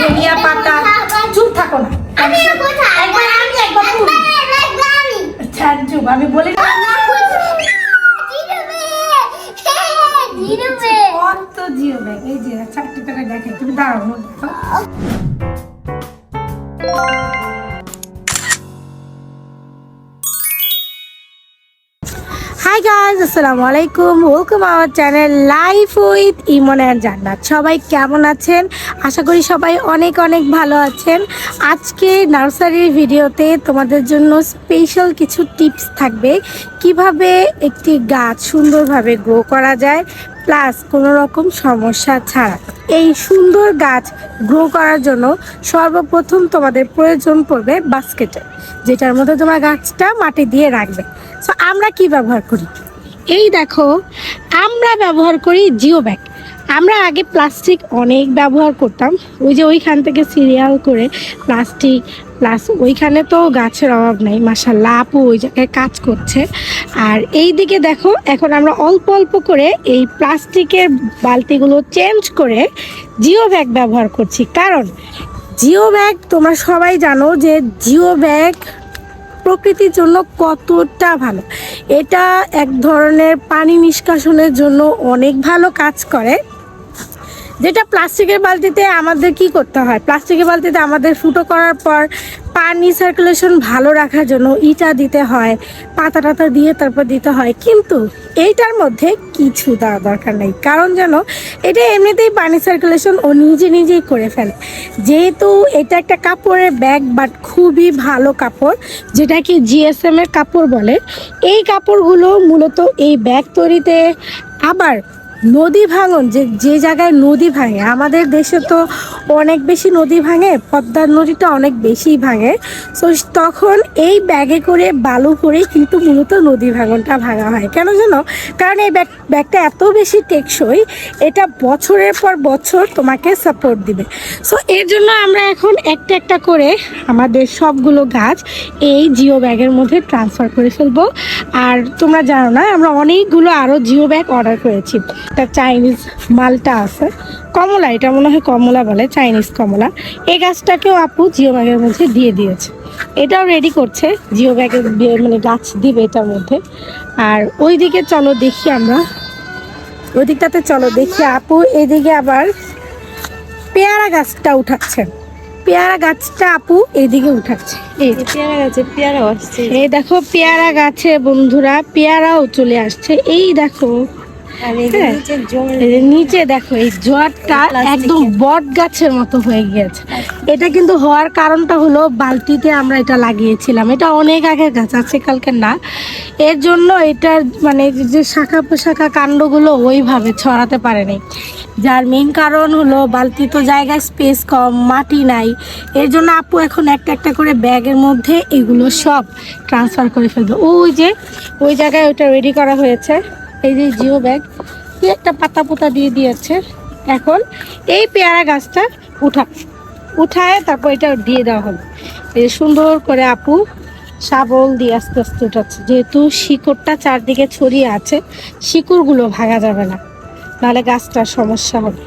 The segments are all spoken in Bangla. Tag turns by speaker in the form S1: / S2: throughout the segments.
S1: ধনিয়া পাতা। চুপ থাকো না।
S2: আমি
S1: একবার আমি একবার চুপ আমি। বলি আসসালামু আলাইকুম। Welcome our channel life with Emon and Jannat সবাই কেমন আছেন? আশা করি সবাই অনেক অনেক ভালো আছেন। আজকে নার্সারির ভিডিওতে তোমাদের জন্য স্পেশাল কিছু টিপস থাকবে। কীভাবে একটি গাছ সুন্দরভাবে গ্রো করা যায় প্লাস কোনো রকম সমস্যা ছাড়া। এই সুন্দর গাছ গ্রো করার জন্য সর্বপ্রথম তোমাদের প্রয়োজন পড়বে বাস্কেটের যেটার মধ্যে তোমার গাছটা মাটি দিয়ে রাখবে। সো আমরা কি ব্যবহার করি? এই দেখো, আমরা ব্যবহার করি জিও ব্যাগ। আমরা আগে প্লাস্টিক অনেক ব্যবহার করতাম। ওই যে ওইখান থেকে সিরিয়াল করে প্লাস্টিক, প্লাস ওইখানে তো গাছের অভাব নেই মাসাল্লাহ আপু ওই জায়গায় কাজ করছে। আর এই দিকে দেখো, এখন আমরা অল্প অল্প করে এই প্লাস্টিকের বালতিগুলো চেঞ্জ করে জিও ব্যাগ ব্যবহার করছি। কারণ জিও ব্যাগ তোমরা সবাই জানো যে জিও ব্যাগ প্রকৃতির জন্য কতটা ভালো? এটা এক ধরনের পানি নিষ্কাশনের জন্য অনেক ভালো কাজ করে। যেটা প্লাস্টিকের বালতিতে আমাদের কি করতে হয়? প্লাস্টিকের বালতিতে আমাদের ফুটো করার পর পানি সার্কুলেশন ভালো রাখার জন্য ইটা দিতে হয়, পাতা টাতা দিয়ে তারপর দিতে হয়। কিন্তু এইটার মধ্যে কিছু দেওয়া দরকার নেই। কারণ যেন এটা এমনিতেই পানি সার্কুলেশন ও নিজে নিজেই করে ফেলে। যেহেতু এটা একটা কাপড়ের ব্যাগ বাট খুবই ভালো কাপড় যেটা কি জিএসএম এর কাপড় বলে। এই কাপড়গুলো মূলত এই ব্যাগ তৈরিতে আবার নদী ভাঙন, যে যে জায়গায় নদী ভাঙে, আমাদের দেশে তো অনেক বেশি নদী ভাঙে, পদ্মার নদীটা অনেক বেশি ভাঙে। তো তখন এই ব্যাগে করে বালু করে কিন্তু মূলত নদী ভাঙনটা ভাঙা হয়। কেন জানো? কারণ এই ব্যাগ, ব্যাগটা এত বেশি টেকসই, এটা বছরের পর বছর তোমাকে সাপোর্ট দিবে। সো এর জন্য আমরা এখন একটা একটা করে আমাদের সবগুলো গাছ এই জিও ব্যাগের মধ্যে ট্রান্সফার করে ফেলব। আর তোমরা জানো না, আমরা অনেকগুলো আরও জিও ব্যাগ অর্ডার করেছি। একটা চাইনিজ মালটা আছে। কমলা এটা মনে হয় কমলা বলে চাইনিজ কমলা। এই গাছটাকেও আপু জিও ব্যাগের মধ্যে দিয়ে দিয়েছে। এটাও রেডি করছে জিও ব্যাগের মানে গাছ দিবে এটার মধ্যে। আর ওইদিকে চলো দেখি আমরা। ওই দিকটাতে চলো দেখি আপু এদিকে আবার পেয়ারা গাছটা উঠাচ্ছেন পেয়ারা গাছটা আপু এদিকে উঠাচ্ছে। এই
S3: পেয়ারা গাছে আসছে।
S1: এই দেখো পেয়ারা গাছে বন্ধুরা পেয়ারাও চলে আসছে। এই দেখো।
S3: নিচে জল
S1: এই যে নিচে দেখো এই জোয়ারটা একদম বট গাছের মতো হয়ে গিয়েছে এটা কিন্তু হওয়ার কারণটা হলো বালতিতে আমরা এটা লাগিয়েছিলাম। এটা অনেক আগের গাছ আছে কালকে না। এর জন্য এটার মানে যে শাখা পোশাখা কাণ্ডগুলো ওইভাবে ছড়াতে পারেনি। যার মেন কারণ হলো বালতি তো জায়গায় স্পেস কম মাটি নাই। এর জন্য আপু এখন একটা একটা করে ব্যাগের মধ্যে এগুলো সব ট্রান্সফার করে ফেলবে। ওই যে ওই জায়গায় ওটা রেডি করা হয়েছে। এই যে জিও ব্যাগ, কি একটা পাতা পোতা দিয়ে দিয়েছে। এখন এই পেয়ারা গাছটা উঠা, উঠায় তারপর এটা দিয়ে দেওয়া হবে। এই সুন্দর করে আপু শাবল দিয়ে আস্তে আস্তে উঠাচ্ছে। যেহেতু শিকড়টা চারদিকে ছড়িয়ে আছে, শিকড়গুলো ভাঙা যাবে না, নাহলে গাছটার সমস্যা হবে।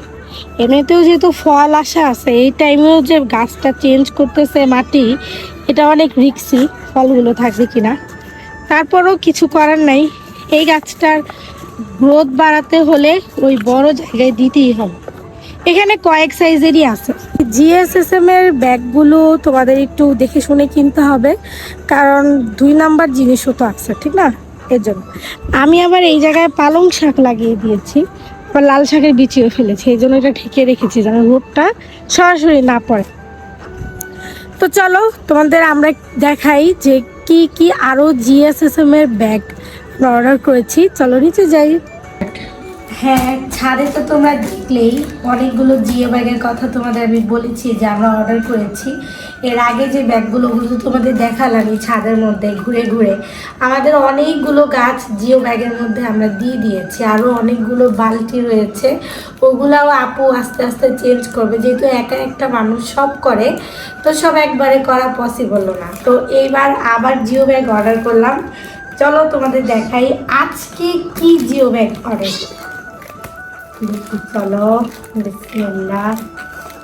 S1: এমনিতেও যেহেতু ফল আসা আছে, এই টাইমেও যে গাছটা চেঞ্জ করতেছে মাটি, এটা অনেক রিক্সি ফলগুলো থাকবে কিনা। তারপরও কিছু করার নাই। এই গাছটার গ্রোথ বাড়াতে হলে ওই বড় জায়গায় দিতেই হবে। এখানে কয়েক সাইজেরই আছে। জিএসএসএম এর ব্যাগগুলো তোমাদের একটু দেখে শুনে কিনতে হবে কারণ দুই নাম্বার জিনিসও তো আছে ঠিক না? এর জন্য। আমি আবার এই জায়গায় পালং শাক লাগিয়ে দিয়েছি আবার লাল শাকের বিচিও ফেলেছি এই জন্য এটা ঢেকে রেখেছি যেন রোদটা সরাসরি না পড়ে। তো চলো তোমাদের আমরা দেখাই যে কি কি আরও জিএসএসএম এর ব্যাগ অর্ডার করেছি। চলো নিচে যাই। হ্যাঁ ছাদে তো তোমরা দেখলেই অনেকগুলো জিও ব্যাগের কথা তোমাদের আমি বলেছি যে আমরা অর্ডার করেছি। এর আগে যে ব্যাগগুলো ওগুলো তোমাদের দেখালাম এই ছাদের মধ্যে ঘুরে ঘুরে, আমাদের অনেকগুলো গাছ জিও ব্যাগের মধ্যে আমরা দিয়ে দিয়েছি। আরও অনেকগুলো বালতি রয়েছে। ওগুলাও আপু আস্তে আস্তে চেঞ্জ করবে। যেহেতু একা একটা মানুষ সব করে, তো সব একবারে করা পসিবল না। তো এইবার আবার জিও ব্যাগ অর্ডার করলাম। চলো তোমাদের দেখাই আজকে কি জিও ব্যাগ করে চলো বিসমিল্লাহ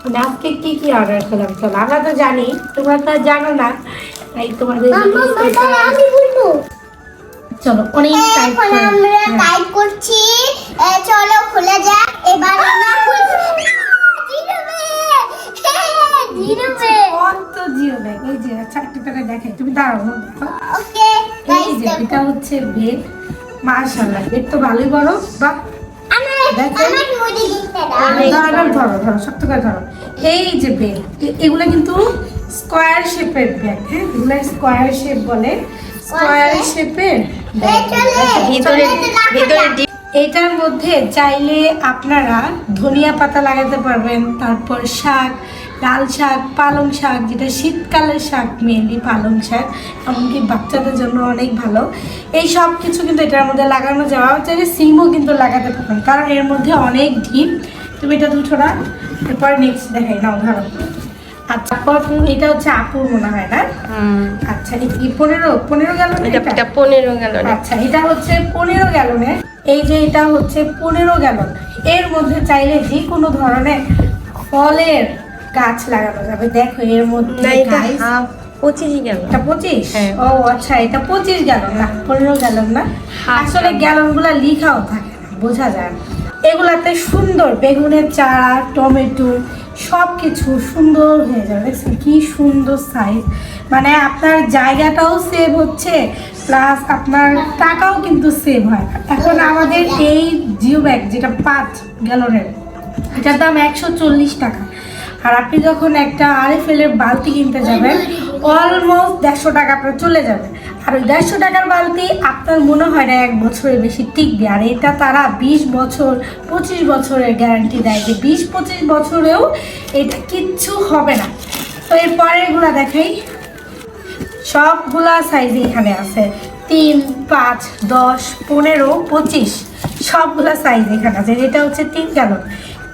S1: মানে আজকে কি কি অর্ডার করলাম চলো আমরা তো জানি তোমরা তো জানো না তাই তোমাদের চলো অনেক টাইপ
S2: এখন আমরা টাইপ করছি। এ, চলো খোলা যাক। এবার আমরা
S1: কত জিও ব্যাগ এই যে চারটে টাকা দেখাই তুমি দাঁড়াও।
S2: ওকে।
S1: এই যে এটা হচ্ছে বেড মাশাআল্লাহ বেড তো ভালোই বড় বা
S2: আমার
S1: দেখেন।
S2: আমার মুদি দিতে
S1: ধরো ধরো ধরো শক্ত করে ধরো। এই যে বেড এগুলো কিন্তু স্কোয়ার শেপের ব্যাগ হ্যাঁ? এগুলো স্কোয়ার শেপ বলে। স্কোয়ার শেপের
S3: ভিতরে
S1: এটার মধ্যে চাইলে আপনারা ধনিয়া পাতা লাগাতে পারবেন তারপর শাক লাল শাক পালং শাক যেটা শীতকালের শাক মেনলি পালং শাক এমনকি বাচ্চাদের জন্য অনেক ভালো। এই সব কিছু কিন্তু এটার মধ্যে লাগানো যাওয়া চাইলে সিমও কিন্তু লাগাতে পারবেন কারণ এর মধ্যে অনেক ডিপ তুমি এটা দুটো না? এরপর নেক্সট দেখাই নাও ধরো। আচ্ছা এটা হচ্ছে আপুর মনে হয় না? আচ্ছা কি পনেরো পনেরো গেল
S3: এটা পনেরো গেল
S1: আচ্ছা এটা হচ্ছে পনেরো গ্যালনের এই যে এটা হচ্ছে পনেরো গ্যালন। এর মধ্যে চাইলে যে কোনো ধরনের ফলের গাছ লাগানো যাবে। দেখো এর মধ্যে
S3: পঁচিশ গেল।
S1: এটা পঁচিশ?
S3: হ্যাঁ।
S1: ও আচ্ছা এটা পঁচিশ গ্যালন না? পনেরো গ্যালন না? আসলে
S3: gallon।
S1: গ্যালনগুলা লিখাও থাকে না বোঝা যায় এগুলাতে সুন্দর বেগুনের চারা টমেটো সব কিছু সুন্দর হয়ে যাবে। দেখছেন কি সুন্দর সাইজ মানে আপনার জায়গাটাও সেভ হচ্ছে প্লাস আপনার টাকাও কিন্তু সেভ হয় এখন আমাদের এই জিও ব্যাগ যেটা পাঁচ গ্যালনের এটার দাম একশো চল্লিশ টাকা। আর আপনি যখন একটা আরএফএল এর বালতি কিনতে যাবেন অলমোস্ট দেড়শো টাকা আপনার চলে যাবে। আর ওই দেড়শো টাকার বালতি আপনার মনে হয় না এক বছরের বেশি টিকবে। আর এটা তারা বিশ বছর, পঁচিশ বছরের গ্যারান্টি দেয় যে বিশ, পঁচিশ বছরেও এটা কিচ্ছু হবে না। তো এর পরেরগুলো দেখাই। সবগুলা সাইজ এখানে আছে। তিন, পাঁচ, দশ, পনেরো, পঁচিশ। সবগুলা সাইজ এখানে আছে। এটা হচ্ছে তিন গ্যালন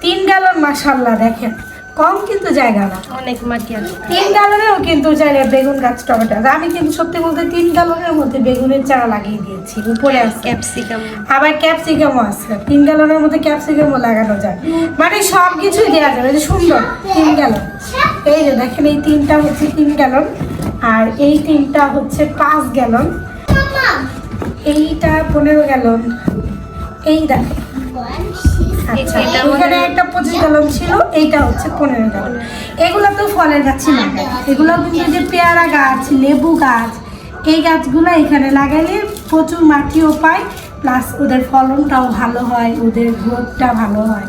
S1: তিন গ্যালন মাসাল্লাহ দেখেন। কম কিন্তু জায়গা না।
S3: অনেক মাটি আছে।
S1: তিন গ্যালনেও কিন্তু চাইলে বেগুন গাছ টমেটো। আমি কিন্তু সত্যি বলতে তিন গ্যালনের মধ্যে বেগুনের চারা লাগিয়ে দিয়েছি উপরে আছে।
S3: ক্যাপসিকাম।
S1: আবার ক্যাপসিকামও আছে। তিন গ্যালনের মধ্যে ক্যাপসিকামও লাগানো যায়। মানে সব কিছুই দেওয়া যাবে যে সুন্দর তিন গ্যালন এই যে দেখেন এই তিনটা হচ্ছে তিন গ্যালন আর এই তিনটা হচ্ছে পাঁচ গ্যালন এইটা পনেরো গ্যালন এই দেখেন। এখানে একটা পঁচিশ গ্যালন ছিল এইটা হচ্ছে পনেরো গ্যালন এগুলো তো ফলের গাছই লাগায় এগুলো কিন্তু যে পেয়ারা গাছ লেবু গাছ এই গাছগুলো এখানে লাগাইলে প্রচুর মাটিও পায় প্লাস ওদের ফলনটাও ভালো হয় ওদের গ্রোথটা ভালো হয়।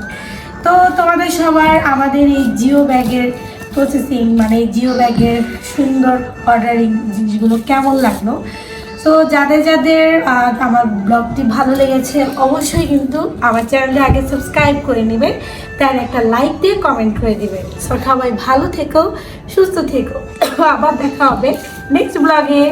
S1: তো তোমাদের সবার আমাদের এই জিও ব্যাগের প্রসেসিং মানে এই জিও ব্যাগের সুন্দর অর্ডারিং জিনিসগুলো কেমন লাগল? সো যাদের যাদের আমার ব্লগটি ভালো লেগেছে, অবশ্যই কিন্তু আমার চ্যানেলটা আগে সাবস্ক্রাইব করে নেবে তার একটা লাইক দিয়ে কমেন্ট করে দিবে সো সবাই ভালো থেকো, সুস্থ থেকো। আবার দেখা হবে নেক্সট ব্লগে